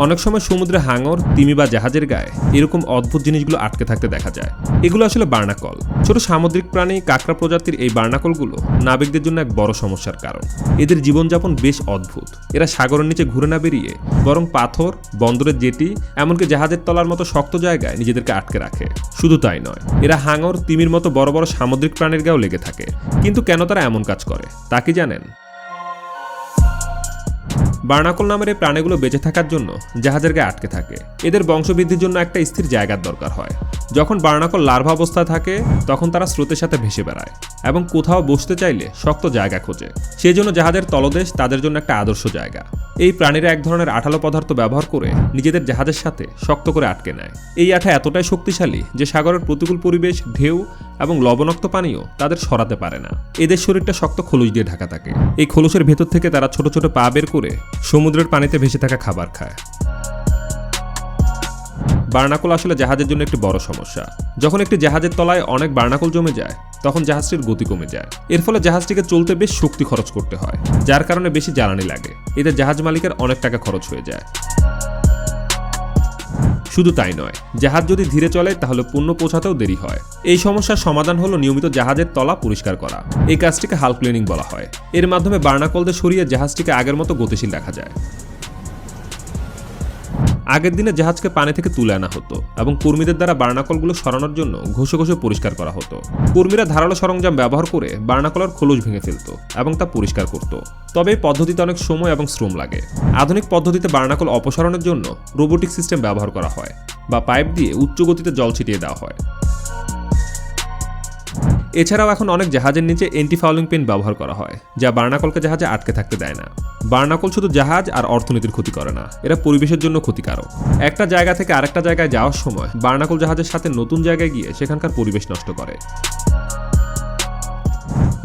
অনেক সময় সমুদ্রে হাঙর, তিমি বা জাহাজের গায়ে এরকম অদ্ভুত জিনিসগুলো আটকে থাকতে দেখা যায়। এগুলো আসলে বার্নাকল। ছোট সামুদ্রিক প্রাণী, কাঁকড়া প্রজাতির এই বার্নাকলগুলো নাবিকদের জন্য এক বড় সমস্যার কারণ। এদের জীবনযাপন বেশ অদ্ভুত। এরা সাগরের নিচে ঘুরে না বেরিয়ে বরং পাথর, বন্দরের জেটি, এমনকি জাহাজের তলার মতো শক্ত জায়গায় নিজেদেরকে আটকে রাখে। শুধু তাই নয়, এরা হাঙর, তিমির মতো বড় বড় সামুদ্রিক প্রাণীর গায়েও লেগে থাকে। কিন্তু কেন তারা এমন কাজ করে? তা কি জানেন? বার্নাকল নামের এই প্রাণীগুলো বেঁচে থাকার জন্য জাহাজের গায়ে আটকে থাকে। এদের বংশবৃদ্ধির জন্য একটা স্থির জায়গার দরকার হয়। যখন বার্নাকল লার্ভা অবস্থায় থাকে, তখন তারা স্রোতের সাথে ভেসে বেড়ায় এবং কোথাও বসতে চাইলে শক্ত জায়গা খোঁজে। সেই জন্য জাহাজের তলদেশ তাদের জন্য একটা আদর্শ জায়গা। এই প্রাণীরা এক ধরনের আঠালো পদার্থ ব্যবহার করে নিজেদের জাহাজের সাথে শক্ত করে আটকে নেয়। এই আঠা এতটাই শক্তিশালী যে সাগরের প্রতিকূল পরিবেশ, ঢেউ এবং লবণাক্ত পানীয় তাদের সরাতে পারে না। এদের শরীরটা শক্ত খোলস দিয়ে ঢাকা থাকে। এই খোলসের ভেতর থেকে তারা ছোট ছোট পা বের করে সমুদ্রের পানিতে ভেসে থাকা খাবার খায়। বার্নাকল আসলে জাহাজের জন্য একটি বড় সমস্যা। যখন একটি জাহাজের তলায় অনেক বার্নাকল জমে যায়, তখন জাহাজটির গতি কমে যায়। এর ফলে জাহাজটিকে চলতে বেশ শক্তি খরচ করতে হয়, যার কারণে বেশি জ্বালানি লাগে। এতে জাহাজ মালিকের অনেক টাকা খরচ হয়ে যায়। শুধু তাই নয়, জাহাজ যদি ধীরে চলে তাহলে পণ্য পৌঁছাতেও দেরি হয়। এই সমস্যার সমাধান হলো নিয়মিত জাহাজের তলা পরিষ্কার করা। এই কাজটিকে হাল ক্লিনিং বলা হয়। এর মাধ্যমে বার্নাকলদের সরিয়ে জাহাজটিকে আগের মতো গতিশীল দেখা যায়। আগের দিনে জাহাজকে পানি থেকে তুলে আনা হতো এবং কর্মীদের দ্বারা বার্নাকলগুলো সরানোর জন্য ঘষে ঘষে পরিষ্কার করা হতো। কর্মীরা ধারালো সরঞ্জাম ব্যবহার করে বার্নাকলার খোলস ভেঙে ফেলত এবং তা পরিষ্কার করত। তবে এই পদ্ধতিতে অনেক সময় এবং শ্রম লাগে। আধুনিক পদ্ধতিতে বার্নাকল অপসারণের জন্য রোবোটিক সিস্টেম ব্যবহার করা হয় বা পাইপ দিয়ে উচ্চ গতিতে জল ছিটিয়ে দেওয়া হয়। এছাড়াও এখন অনেক জাহাজের নিচে এন্টি ফাউলিং পেন ব্যবহার করা হয়, যা বার্নাকলকে জাহাজে আটকে থাকতে দেয় না। বার্নাকল শুধু জাহাজ আর অর্থনীতির ক্ষতি করে না, এরা পরিবেশের জন্য ক্ষতিকারক। একটা জায়গা থেকে আরেকটা জায়গায় যাওয়ার সময় বার্নাকল জাহাজের সাথে নতুন জায়গায় গিয়ে সেখানকার পরিবেশ নষ্ট করে।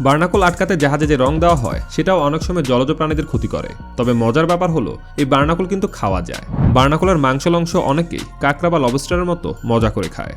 বার্নাকল আটকাতে জাহাজে যে রং দেওয়া হয়, সেটাও অনেক সময় জলজ প্রাণীদের ক্ষতি করে। তবে মজার ব্যাপার হলো, এই বার্নাকল কিন্তু খাওয়া যায়। বার্নাকলের মাংসল অংশ অনেকেই কাঁকড়া বা লবস্টারের মতো মজা করে খায়।